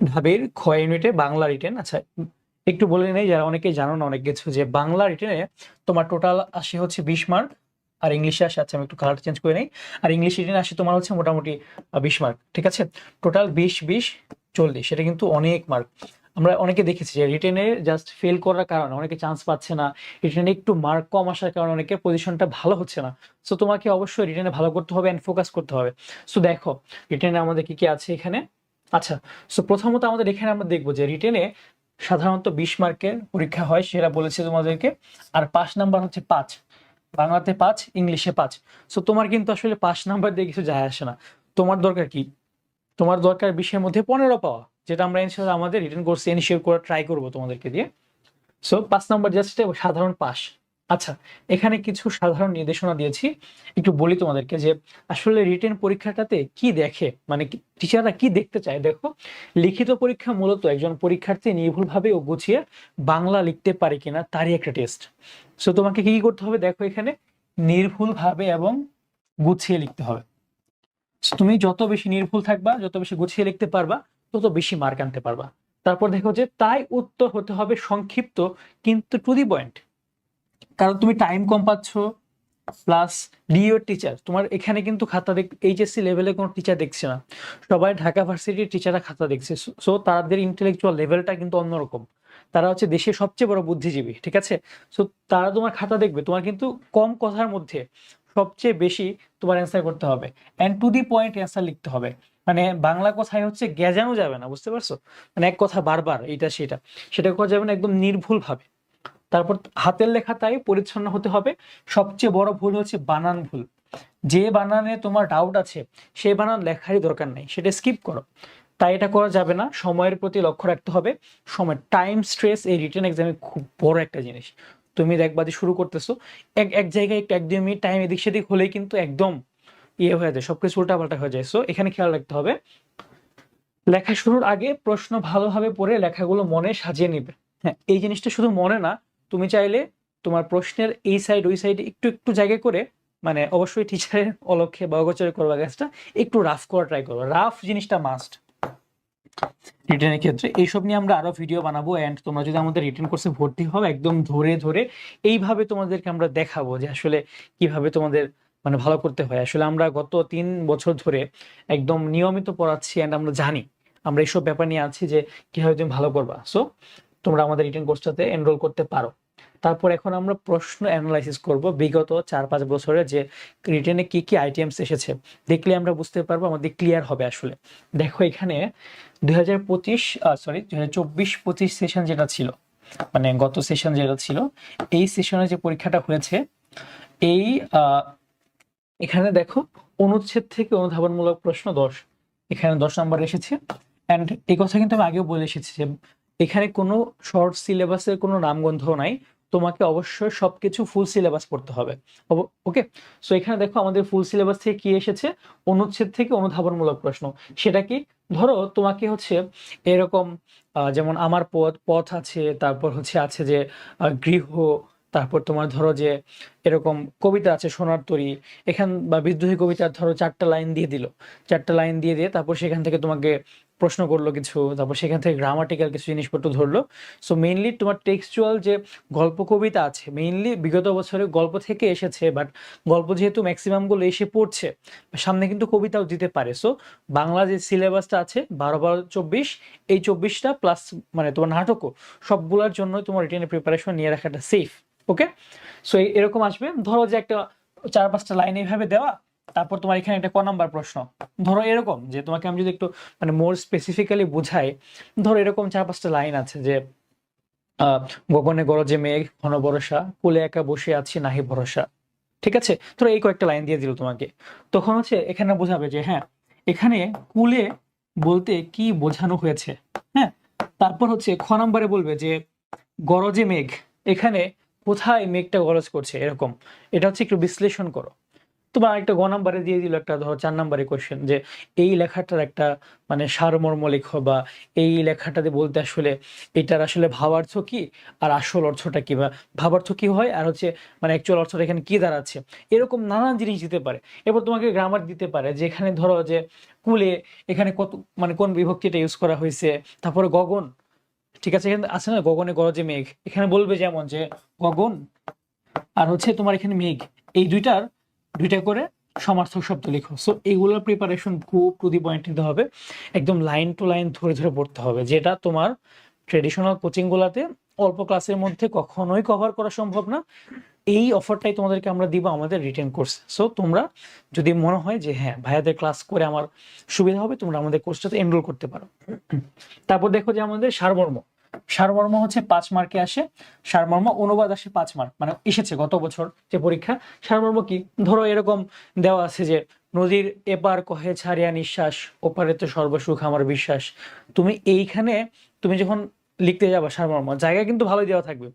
ঢাবির খ ইউনিটে বাংলা রিটেন আচ্ছা একটু বলে নেই, যারা অনেকেই জানো না, অনেক কিছু যে বাংলা রিটেনে তোমার টোটাল আসে হচ্ছে বিশ মার্ক আর ইংলিশে আসে আচ্ছা আমি একটু কালার চেঞ্জ করে নেই। আর ইংলিশ রিটেনে আসে তোমার হচ্ছে মোটামুটি বিশ মার্ক ঠিক আছে? টোটাল বিশ বিশ, চল্লিশ সেটা কিন্তু অনেক মার্ক আমরা অনেকে দেখেছি যে রিটেনে জাস্ট ফেল করার কারণে অনেকে চান্স পাচ্ছে না। রিটেনে একটু মার্ক কম আসার কারণে অনেকের পজিশনটা ভালো হচ্ছে না। সো তোমাকে অবশ্যই রিটেনে ভালো করতে হবে অ্যান্ড ফোকাস করতে হবে। সো দেখো রিটেনে আমাদের কি কি আছে এখানে? আচ্ছা সো প্রথমত আমাদের এখানে আমরা দেখব যে রিটেনে সাধারণত বিশ মার্কের পরীক্ষা হয়, সেটা বলেছে তোমাদেরকে। আর পাঁচ নাম্বার হচ্ছে পাঁচ। বাংলাতে পাঁচ, ইংলিশে পাঁচ। সো তোমার কিন্তু আসলে পাঁচ নাম্বার দিয়ে কিছু যায় আসে না। তোমার দরকার কি? তোমার দরকার বিশের মধ্যে পনেরো পাওয়া, যেটা আমরা ইনশাল্লাহ আমাদের রিটার্ন কোর্সে এনশিওর করে ট্রাই করব তোমাদেরকে দিয়ে। সো পাঁচ নাম্বার জাস্ট সাধারণ পাস আচ্ছা এখানে কিছু সাধারণ নির্দেশনা দিয়েছি। একটু বলি তোমাদেরকে যে, আসলে রিটেন পরীক্ষাটাতে কি দেখে? মানে টিচাররা কি দেখতে চায়? দেখো, লিখিত পরীক্ষা মূলত একজন পরীক্ষার্থী নির্ভুলভাবে ও গুছিয়ে বাংলা লিখতে পারে কিনা, তারই একটা টেস্ট সো তোমাকে কি করতে হবে দেখো এখানে? নির্ভুলভাবে এবং গুছিয়ে লিখতে হবে। তুমি যত বেশি নির্ভুল থাকবা, যত বেশি গুছিয়ে লিখতে পারবা, তত বেশি মার্ক আনতে পারবা। তারপর দেখো যে, তাই উত্তর হতে হবে সংক্ষিপ্ত, কিন্তু টু দি পয়েন্ট কারণ তুমি টাইম কম পাচ্ছ প্লাস ডিও টিচার তোমার এখানে কিন্তু খাতা দেখ এইচএসসি লেভেলে কোনো টিচার দেখছে না। সবাই ঢাকা ভার্সিটির টিচাররা খাতা দেখছে। সো তাদের ইন্টেলেকচুয়াল লেভেলটা কিন্তু অন্যরকম। তারা হচ্ছে দেশের সবচেয়ে বড় বুদ্ধিজীবী, ঠিক আছে? সো তারা তোমার খাতা দেখবে, তোমার কিন্তু কম কথার মধ্যে সবচেয়ে বেশি তোমার অ্যান্সার করতে হবে। And to the point answer লিখতে হবে। মানে বাংলা কথায় হচ্ছে গেজানো যাবে না, বুঝতে পারছ? মানে এক কথা বারবার, এইটা সেটা। সেটা করা যাবে না একদম নির্ভুল ভাবে তারপর হাতের লেখা তাই পরিচ্ছন্ন হতে হবে। সবচেয়ে বড় ভুল হচ্ছে বানান ভুল। যে বানানে তোমার ডাউট আছে সেই বানান লেখারই দরকার নেই, সেটা স্কিপ করো। তাই এটা করা যাবে না, সময়ের প্রতি লক্ষ্য রাখতে হবে। সময় টাইম স্ট্রেস এই রিটেন এক্সামে খুব বড় একটা জিনিস। তুমি দেখবা যে শুরু করতেছো, এক এক জায়গায় একটু এক দুই মিনিট টাইম এদিক সেদিক হলেই কিন্তু একদম ইয়ে হয়ে যায়, সবকিছু উল্টাপাল্টা হয়ে যায়। সো এখানে খেয়াল রাখতে হবে, লেখা শুরুর আগে প্রশ্ন ভালোভাবে পড়ে লেখাগুলো মনে সাজিয়ে নিবে। হ্যাঁ এই জিনিসটা শুধু মনে না তুমি চাইলে তোমার প্রশ্নের এই সাইড ওই সাইডে একটু একটু জায়গায় করে মানে অবশ্যই টিচারের অলক্ষে বা অগোচরে করবা কাজটা একটু রাফ করা ট্রাই করব রাফ জিনিসটা মাস্ট রিটেনের ক্ষেত্রে এইসব নিয়ে আমরা আরও ভিডিও বানাবো এন্ড তোমরা যদি আমাদের রিটেন কোর্সে ভর্তি হও, একদম ধরে ধরে এইভাবে তোমাদেরকে আমরা দেখাবো যে আসলে কীভাবে তোমাদের মানে ভালো করতে হয়। আসলে আমরা গত তিন বছর ধরে একদম নিয়মিত পড়াচ্ছি এন্ড আমরা জানি, আমরা এইসব ব্যাপার নিয়ে আছি যে কীভাবে তুমি ভালো করবা। সো তোমরা আমাদের রিটেন কোর্সটাতে এনরোল করতে পারো। তারপর এখন আমরা প্রশ্ন অ্যানালাইসিস করব বিগত চার পাঁচ বছরে যে রিটেনে কি কি আইটেমস এসেছে। দেখলে আমরা বুঝতে পারব আমাদের ক্লিয়ার হবে আসলে। দেখো এখানে দুই হাজার পঁচিশ সরি দুই হাজার চব্বিশ পঁচিশ সেশন যেটা ছিল মানে গত সেশন যেটা ছিল, এই সেশনে যে পরীক্ষাটা হয়েছে, এই এখানে দেখো অনুচ্ছেদ থেকে অনুধাবনমূলক প্রশ্ন দশ, এখানে দশ নম্বর এসেছে। অ্যান্ড এই কথা কিন্তু আমি আগেও বলে এসেছি যে এখানে কোনো শর্ট সিলেবাসের কোনো নামগন্ধ নাই তোমাকে অবশ্যই সবকিছু ফুল সিলেবাস পড়তে হবে। ওকে সো এখানে দেখো আমাদের ফুল সিলেবাস থেকে কি এসেছে? অনুচ্ছেদ থেকে অনুধাবনমূলক প্রশ্ন। সেটা কি? ধরো তোমাকে হচ্ছে এরকম যেমন আমার পথ পথ আছে, তারপর হচ্ছে আছে যে গৃহ, তারপর তোমার ধরো যে, এরকম কবিতা আছে সোনার তরী, এখান বা বিদ্রোহী কবিতার ধরো চারটা লাইন দিয়ে দিল। চারটা লাইন দিয়ে দিয়ে তারপর সেখান থেকে তোমাকে প্রশ্ন করল কিছু, তারপর সেখান থেকে গ্রামাটিক্যাল কিছু জিনিসপত্র ধরলো। সো মেইনলি তোমার টেক্সচুয়াল যে গল্প কবিতা আছে মেইনলি বিগত বছরে গল্প থেকে এসেছে বাট গল্প যেহেতু ম্যাক্সিমামগুলো এসে পড়ছে, সামনে কিন্তু কবিতাও দিতে পারে। সো বাংলা যে সিলেবাসটা আছে, বারো বারো চব্বিশ, এই চব্বিশটা প্লাস মানে তোমার নাটকও, সবগুলোর জন্য তোমার রিটেনের প্রিপারেশন নিয়ে রাখাটা সেফ ওকে সো এরকম আসবে। ধরো যে একটা চার পাঁচটা লাইন এইভাবে দেওয়া তারপর তোমার এখানে একটা ক নাম্বার প্রশ্ন। ধরো এরকম যে তোমাকে আমি যদি একটু মানে মোর স্পেসিফিক্যালি বুঝাই, ধরো এরকম চার পাঁচটা লাইন আছে যে গগনে গরজে মেঘ, ঘন বরসা কুলে একা বসে আছি, নাহি ভরসা। ঠিক আছে? ধরো এই কয়েকটা লাইন দিয়ে দিল তোমাকে। তখন হচ্ছে এখানে বোঝাবে যে হ্যাঁ এখানে কুলে বলতে কি বোঝানো হয়েছে? হ্যাঁ? তারপর হচ্ছে খ নম্বরে বলবে যে, গরজে মেঘ, এখানে কোথায় মেঘটা গরজ করছে? এরকম। এটা হচ্ছে একটু বিশ্লেষণ করো। তোমার একটা গ নাম্বারে দিয়ে দিল একটা, ধরো চার নাম্বারে কোয়েশ্চেন যে এই লেখাটার একটা মানে সারমর্ম লেখো বা এই লেখাটাতে বলতে আসলে এটার আসলে ভাবার্থ কি আর আসল অর্থটা কি বা ভাবার্থ কি হয় আর হচ্ছে মানে অ্যাকচুয়াল অর্থটা এখানে কি দাঁড়াচ্ছে? এরকম নানান জিনিস দিতে পারে। এবার তোমাকে গ্রামার দিতে পারে যে এখানে ধরো যে কুলে এখানে কত মানে কোন বিভক্তিটা ইউজ করা হয়েছে, তারপরে গগন, ঠিক আছে? এখানে আছে না? গগনে গরজে মেঘ। এখানে বলবে যেমন যে গগন আর হচ্ছে তোমার এখানে মেঘ। এই দুইটার দুইটা করে সমার্থক শব্দ লিখো। সো এইগুলোর প্রিপারেশন খুব টু দি পয়েন্ট নিতে হবে। একদম লাইন টু লাইন ধরে ধরে পড়তে হবে, যেটা তোমার ট্রেডিশনাল কোচিংগুলোতে অল্প ক্লাসের মধ্যে কখনোই কভার করা সম্ভব না। এই অফারটাই তোমাদেরকে আমরা দিব আমাদের রিটেন কোর্স সো তোমরা যদি মনে হয় যে হ্যাঁ ভাইয়াদের ক্লাস করে আমার সুবিধা হবে, তোমরা আমাদের কোর্সটাতে এনরোল করতে পারো। তারপর দেখো যে আমাদের সারমর্ম। সারমর্ম হচ্ছে পাঁচ মার্কে আসে, সারমর্ম অনুবাদ আসে পাঁচ মার্ক মানে এসেছে গত বছর যে পরীক্ষা। সারমর্ম কি? ধরো এরকম দেওয়া আছে যে, নদীর এপার কহে ছাড়িয়া নিঃশ্বাস, ওপারে তো সর্বসুখ আমার বিশ্বাস। তুমি এইখানে, তুমি যখন লিখতে যাবা সারমর্ম, জায়গা কিন্তু ভালোই দেওয়া থাকবে।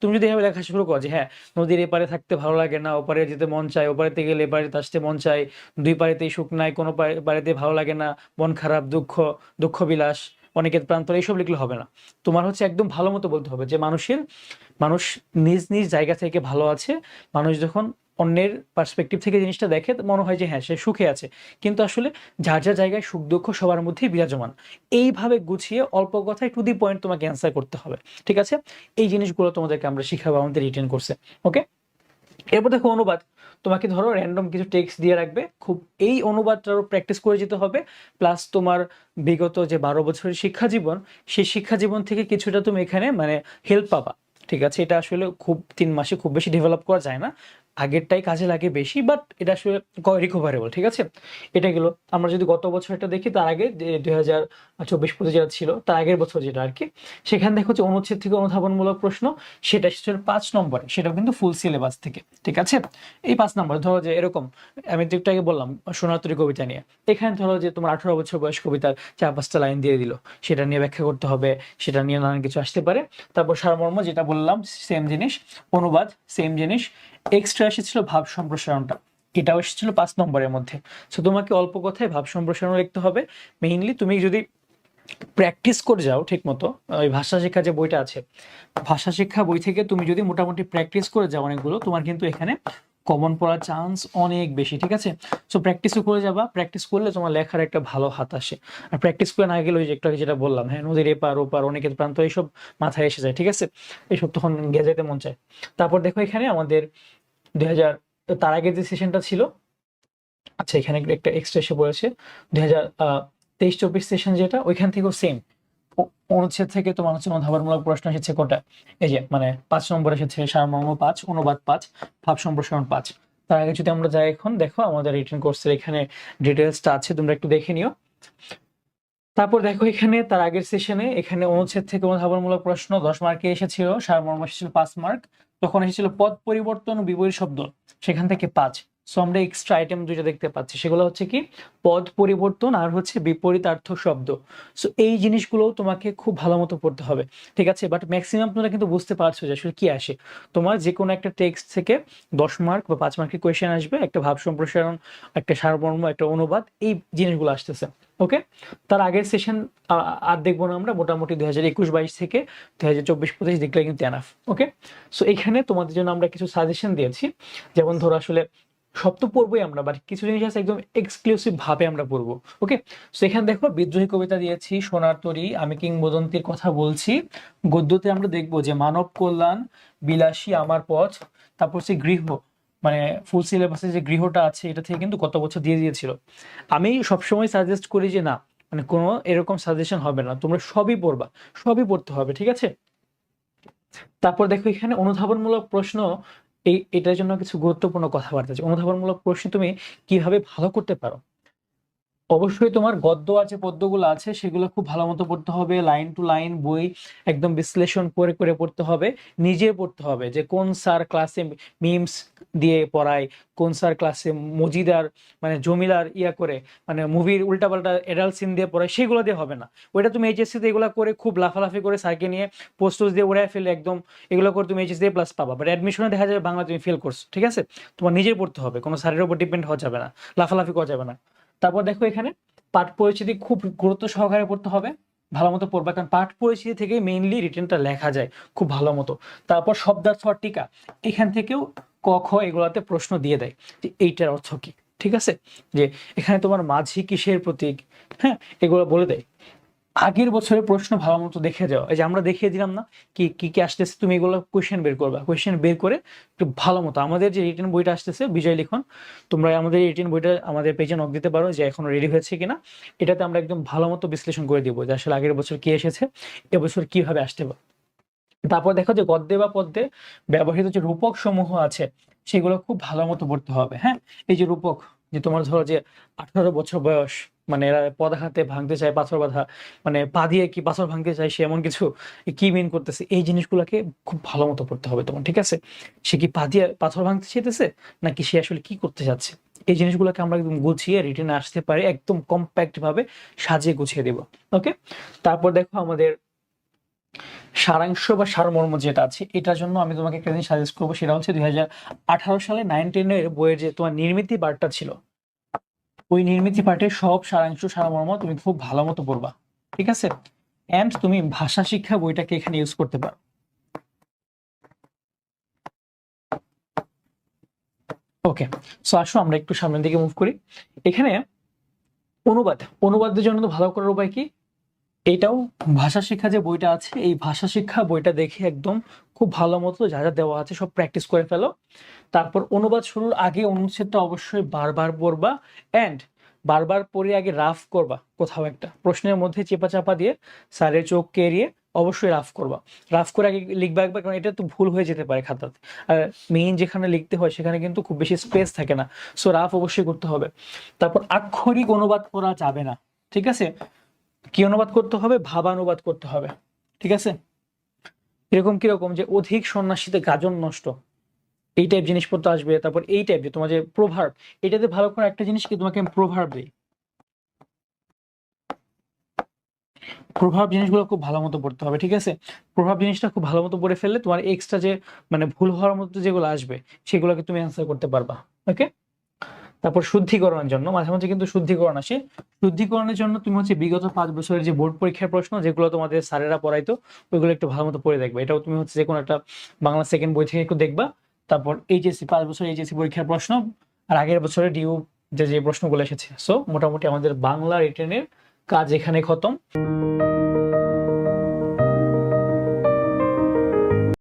তুমি যদি এভাবে লেখা শুরু করো যে হ্যাঁ নদীর এপারে থাকতে ভালো লাগে না, ওপারে যেতে মন চায় ওপারেতে গেলে এপারেতে আসতে মন চায়, দুই পারেতেই সুখ নাই, কোনো পারে- পারেতে ভালো লাগে না, মন খারাপ, দুঃখ দুঃখ বিলাস। অনেকের প্রান্তর এইসব লিখলে হবে না। তোমার হচ্ছে একদম ভালো মতো বলতে হবে যে মানুষের, মানুষ নিজ নিজ জায়গা থেকে ভালো আছে, মানুষ যখন অন্যের পার্সপেক্টিভ থেকে জিনিসটা দেখে মনে হয় যে হ্যাঁ সে সুখে আছে। কিন্তু আসলে যার যার জায়গায় সুখ দুঃখ সবার মধ্যেই বিরাজমান, এইভাবে গুছিয়ে অল্প কথায় টু দি পয়েন্ট তোমাকে অ্যান্সার করতে হবে। ঠিক আছে? এই জিনিসগুলো তোমাদেরকে আমরা শিখাবো, আমাদের রিটেন করছে ওকে এরপর দেখো অনুবাদ। তোমাকে ধরো র্যান্ডম কিছু টেক্সট দিয়ে রাখবে, খুব এই অনুবাদটারও প্র্যাকটিস করে যেতে হবে প্লাস তোমার বিগত যে বারো বছরের শিক্ষা জীবন সেই শিক্ষা জীবন থেকে কিছুটা তুমি এখানে মানে হেল্প পাবা। ঠিক আছে? এটা আসলে খুব তিন মাসে খুব বেশি ডেভেলপ করা যায় না। আগেরটাই কাজে লাগে বেশি বাট এটা আসলে রিকভারেবল ঠিক আছে? এটা গেল, আমরা যদি গত বছর এটা দেখি, তার আগে দুই হাজার চব্বিশ পঁচিশ যেটা ছিল, তার আগের বছর যেটা আর কি সেখানে দেখো যে অনুচ্ছেদ থেকে অনুধাবনমূলক প্রশ্ন, সেটা এসেছিল পাঁচ নম্বরে, সেটাও কিন্তু ফুল সিলেবাস থেকে, ঠিক আছে? এই পাঁচ নম্বর ধরো যে এরকম, আমি যেটা আগে বললাম সোনাতরী কবিতা নিয়ে, এখানে ধরো যে তোমার আঠারো বছর বয়স কবিতার চার পাঁচটা লাইন দিয়ে দিল, সেটা নিয়ে ব্যাখ্যা করতে হবে, সেটা নিয়ে নানান কিছু আসতে পারে, তারপর সারমর্ম যেটা বললাম সেম জিনিস, অনুবাদ সেম জিনিস এক্সট্রা এসেছিল ভাব সম্প্রসারণটা। এটাও এসেছিল পাঁচ নম্বরের মধ্যে। সো তোমাকে অল্প কথায় ভাব সম্প্রসারণ লিখতে হবে। মেইনলি তুমি যদি প্র্যাকটিস করে যাও ঠিক মতো ওই ভাষা শিক্ষা যে বইটা আছে, ভাষা শিক্ষা বই থেকে তুমি যদি মোটামুটি প্র্যাকটিস করে যাও অনেকগুলো, তোমার কিন্তু এখানে কমন পড়ার চান্স অনেক বেশি, ঠিক আছে? সো প্র্যাকটিসও করে যাবা। প্র্যাকটিস করলে তোমার লেখার একটা ভালো হাত আসে। আর প্র্যাকটিস করে না গেলে ওই যে একটু যেটা বললাম হ্যাঁ নদীর এপার ওপার, অনেকের প্রান্ত এইসব মাথায় এসে যায়, ঠিক আছে? এইসব তখন গেজেতে মন চায়। তারপর দেখো এখানে আমাদের দুই হাজার তার আগে যে সেশনটা ছিল আচ্ছা এখানে একটা এক্সট্রা এসে পড়েছে। দুই হাজার তেইশ, চব্বিশ সেশন যেটা, ওইখান থেকেও সেম অনুচ্ছেদ থেকে তোমার হচ্ছে অনুধাবনমূলক প্রশ্ন এসেছে কোটা এই যে মানে পাঁচ নম্বর এসেছে সারমর্ম পাঁচ, অনুবাদ পাঁচ, ভাব সম্প্রসারণ পাঁচ। তার আগে যদি আমরা যাই এখন, দেখো আমাদের রিটার্ন কোর্সের এখানে ডিটেলসটা আছে, তোমরা একটু দেখে নিও। তারপর দেখো এখানে তার আগের সেশনে এখানে অনুচ্ছেদ থেকে অনুধাবনমূলক প্রশ্ন, দশ মার্কে এসেছিল, সারমর্ম এসেছিল পাঁচ মার্ক তখন এসেছিল পদ পরিবর্তন বিপরীত শব্দ, সেখান থেকে পাঁচ। সো আমরা এক্সট্রা আইটেম দুইটা দেখতে পাচ্ছি। সেগুলো হচ্ছে কি? পদ পরিবর্তন আর হচ্ছে বিপরীতার্থ শব্দ। সো এই জিনিসগুলো তোমাকে খুব ভালো মতো পড়তে হবে। ঠিক আছে? বাট ম্যাক্সিমাম তোমরা কিন্তু বুঝতে পারছ যে আসলে কি আসে। তোমার যে কোনো একটা টেক্সট থেকে দশ মার্ক বা পাঁচ মার্কের কোয়েশ্চেন আসবে, একটা ভাব সম্প্রসারণ, একটা সারমর্ম, একটা অনুবাদ, এই জিনিসগুলো আসতেছে। ওকে তার আগের সেশন আর দেখব না আমরা, মোটামুটি দুই হাজার একুশ বাইশ থেকে দুই হাজার চব্বিশ পঁচিশ দেখলে কিন্তু এনাফ ওকে সো এখানে তোমাদের জন্য আমরা কিছু সাজেশন দিয়েছি। যেমন ধরো আসলে সব তো পড়বোই আমরা বাট কিছু জিনিস আছে একদম এক্সক্লুসিভ ভাবে আমরা পড়ব ওকে সো এখানে দেখো বিদ্রোহী কবিতা দিয়েছি, সোনার তরী, আমি কিংবদন্তির কথা বলছি। গদ্যতে আমরা দেখব যে মানব কল্যাণ, বিলাসী আমার পথ, তারপর হচ্ছে গৃহ মানে ফুল সিলেবাসে যে গৃহটা আছে, এটা থেকে কিন্তু কত বছর দিয়ে দিয়েছিল। আমি সবসময় সাজেস্ট করি যে না মানে কোনো এরকম সাজেশন হবে না, তোমরা সবই পড়বা, সবই পড়তে হবে, ঠিক আছে? তারপর দেখো এখানে অনুধাবনমূলক প্রশ্ন এই এটার জন্য কিছু গুরুত্বপূর্ণ কথাবার্তা আছে। অনুধাবনমূলক প্রশ্ন তুমি কীভাবে ভালো করতে পারো? অবশ্যই তোমার গদ্য যে পদ্যগুলো আছে, সেগুলো খুব ভালো মতো পড়তে হবে লাইন টু লাইন বই একদম বিশ্লেষণ করে করে পড়তে হবে, নিজে পড়তে হবে যে কোন স্যার ক্লাসে মিমস দিয়ে পড়ায়, কোন স্যার ক্লাসে মজিদার মানে জমিদার ইয়া করে মানে মুভির উল্টাপাল্টা এডাল সিন দিয়ে পড়ায়, সেগুলো দিয়ে হবে না। ওইটা তুমি এইচএসসিতে এগুলো করে খুব লাফালাফি করে স্যারকে নিয়ে পোস্টোস দিয়ে উড়ায় ফেলে একদম, এগুলো করে তুমি এইচএস দিয়ে প্লাস পাবা। বাট অ্যাডমিশনে দেখা যাবে বাংলা তুমি ফেল করছ, ঠিক আছে? তোমার নিজে পড়তে হবে, কোনো স্যারের উপর ডিপেন্ড হওয়া যাবে না, লাফালাফি করা যাবে না। তারপর দেখো এখানে পাঠ পরিচিতি খুব গুরুত্ব সহকারে পড়তে হবে। ভালো মতো পড়বে, কারণ পাঠ পরিচিতি থেকে মেইনলি রিটেনটা লেখা যায় খুব ভালো মতো। তারপর শব্দার্থ আর টিকা এখান থেকেও ক, খ এগুলাতে প্রশ্ন দিয়ে দেয় যে এইটার অর্থ কি, ঠিক আছে? যে এখানে তোমার মাঝি কিসের প্রতীক? হ্যাঁ এগুলো বলে দেয়। আগের বছরের প্রশ্ন ভালো মতো দেখে যাও। এই যে আমরা দেখিয়ে দিলাম না, কি কি কি আসতেছে, তুমি এগুলো কোয়েশ্চেন বের করবা। কোয়েশ্চেন বের করে একটু ভালো মতো, আমাদের যে রিটেন বইটা আসতেছে, বিজয় লিখন, তোমরা আমাদের রিটেন বইটা আমাদের পেজে নক দিতে পারো যে এখনও রেডি হয়েছে কিনা। এটাতে আমরা একদম ভালো মতো বিশ্লেষণ করে দিব যে আসলে আগের বছর কি এসেছে, এবছর কীভাবে আসতে পারে। তারপর দেখো যে গদ্যে বা পদ্যে ব্যবহৃত যে রূপক সমূহ আছে, সেগুলো খুব ভালো মতো পড়তে হবে হ্যাঁ? এই যে রূপক, যে তোমার ধরো যে আঠারো বছর বয়স মানে এরা পদাঘাতে ভাঙতে চায়, পাথর বাঁধা মানে পা দিয়ে কি পাথর ভাঙতে চায় সে এমন কিছু কি মিন করতেছে? এই জিনিসগুলোকে খুব ভালো মতো পড়তে হবে তোমার, ঠিক আছে? সে কি পা দিয়ে পাথর ভাঙতে চাইতেছে? নাকি সে আসলে কি করতে চাচ্ছে? এই জিনিসগুলোকে আমরা একদম গুছিয়ে রিটেনে আসতে পারি, একদম কম্প্যাক্ট ভাবে সাজিয়ে গুছিয়ে দিব ওকে তারপর দেখো আমাদের সারাংশ বা সারমর্ম যেটা আছে, এটার জন্য আমি তোমাকে একটা জিনিস সাজেস্ট করব, সেটা হচ্ছে দুই হাজার আঠারো সালে নাইন টেনের বইয়ের যে তোমার নির্মিতি পার্টটা ছিল ওই নির্মিতি পাঠের সব সারাংশ সারমর্ম তুমি খুব ভালো মতো পড়বা, ঠিক আছে? অ্যান্ড তুমি ভাষা শিক্ষা বইটাকে এখানে ইউজ করতে পারো। ওকে সো আসো আমরা একটু সামনের দিকে মুভ করি। এখানে অনুবাদ অনুবাদের জন্য ভালো করার উপায় কি? এটাও ভাষা শিক্ষা যে বইটা আছে, এই ভাষা শিক্ষা বইটা দেখে একদম খুব ভালো মতো যা যা দেওয়া আছে সব প্র্যাকটিস করে ফেলো। তারপর অনুবাদ শুরুর আগে অনুচ্ছেদটা অবশ্যই বারবার পড়বা অ্যান্ড বারবার পড়ে আগে রাফ করবা কোথাও একটা। প্রশ্নের মধ্যে চেপা চাপা দিয়ে স্যারের চোখ এড়িয়ে অবশ্যই রাফ করবা। রাফ করে আগে লিখবা একবার, কারণ এটা তো ভুল হয়ে যেতে পারে খাতাতে। আর মেইন যেখানে লিখতে হয় সেখানে কিন্তু খুব বেশি স্পেস থাকে না। সো রাফ অবশ্যই করতে হবে। তারপর আক্ষরিক অনুবাদ করা যাবে না, ঠিক আছে? কি অনুবাদ করতে হবে? ভাবানুবাদ করতে হবে। ঠিক আছে? এরকম কীরকম যে অধিক সন্ন্যাসীতে গাজন নষ্ট। এই টাইপ জিনিসপত্র আসবে, তারপর এই টাইপ যে তোমার যে প্রভাব এটাতে ভালো করে একটা জিনিস কি তোমাকে প্রভাব দিই প্রভাব জিনিসগুলো খুব ভালো মতো পড়তে হবে, ঠিক আছে? প্রভাব জিনিসটা খুব ভালো মতো পড়ে ফেললে তোমার এক্সট্রা যে মানে ভুল হওয়ার মতো যেগুলো আসবে, সেগুলোকে তুমি অ্যান্সার করতে পারবা ওকে তারপর শুদ্ধিকরণের জন্য, মাঝে মাঝে কিন্তু শুদ্ধিকরণ আসে। শুদ্ধিকরণের জন্য তুমি হচ্ছে বিগত পাঁচ বছরের যে বোর্ড পরীক্ষার প্রশ্ন, যেগুলো তোমাদের স্যারেরা পড়াইতো, ওইগুলো একটু ভালো মতো পড়ে দেখবে। এটাও তুমি হচ্ছে যে কোনো একটা বাংলা সেকেন্ড বই থেকে একটু দেখবা। তারপর এইচএসসি, পাঁচ বছর এইচএসসি পরীক্ষার প্রশ্ন, আর আগের বছরে ডিউ যে যে প্রশ্নগুলো এসেছে। সো মোটামুটি আমাদের বাংলা রিটেনের কাজ এখানে খতম।